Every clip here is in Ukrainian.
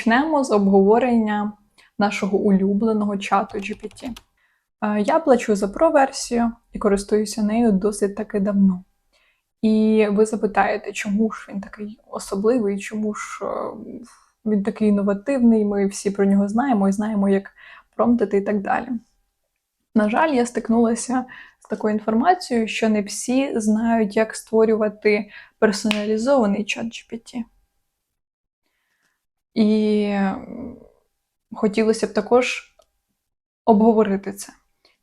Почнемо з обговорення нашого улюбленого чату GPT. Е, Я плачу за про-версію і користуюся нею досить таки давно. І ви запитаєте, чому ж він такий особливий, чому ж е, він такий інновативний, ми всі про нього знаємо і знаємо, як промптити і так далі. На жаль, я стикнулася з такою інформацією, що не всі знають, як створювати персоналізований чат GPT. І хотілося б також обговорити це.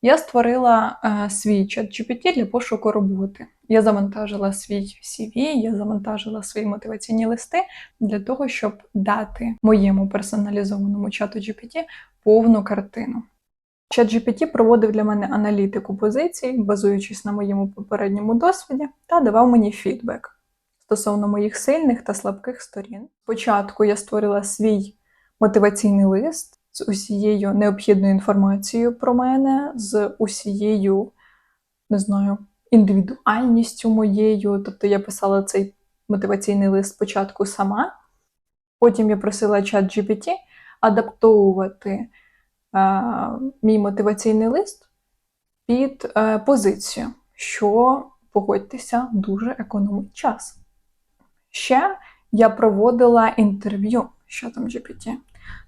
Я створила е, свій чат GPT для пошуку роботи. Я завантажила свій CV, я завантажила свої мотиваційні листи для того, щоб дати моєму персоналізованому чату GPT повну картину. Чат GPT проводив для мене аналітику позицій, базуючись на моєму попередньому досвіді, та давав мені фідбек стосовно моїх сильних та слабких сторін. Спочатку я створила свій мотиваційний лист з усією необхідною інформацією про мене, з усією, не знаю, індивідуальністю моєю. Тобто я писала цей мотиваційний лист спочатку сама, потім я просила чат GPT адаптовувати е, мій мотиваційний лист під е, позицію, що, погодьтеся, дуже економить час. Ще я проводила інтерв'ю з чатом GPT.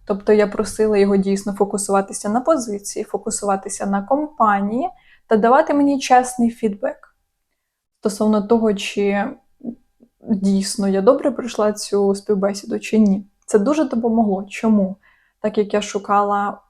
Тобто я просила його дійсно фокусуватися на позиції, фокусуватися на компанії та давати мені чесний фідбек стосовно того, чи дійсно я добре пройшла цю співбесіду чи ні. Це дуже допомогло. Чому? Так як я шукала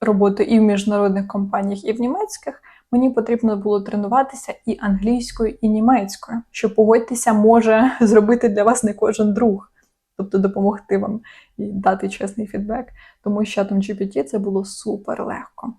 роботу і в міжнародних компаніях, і в німецьких, мені потрібно було тренуватися і англійською, і німецькою, що погодьтеся, може зробити для вас не кожен друг, тобто допомогти вам і дати чесний фідбек. Тому з чатом GPT це було супер легко.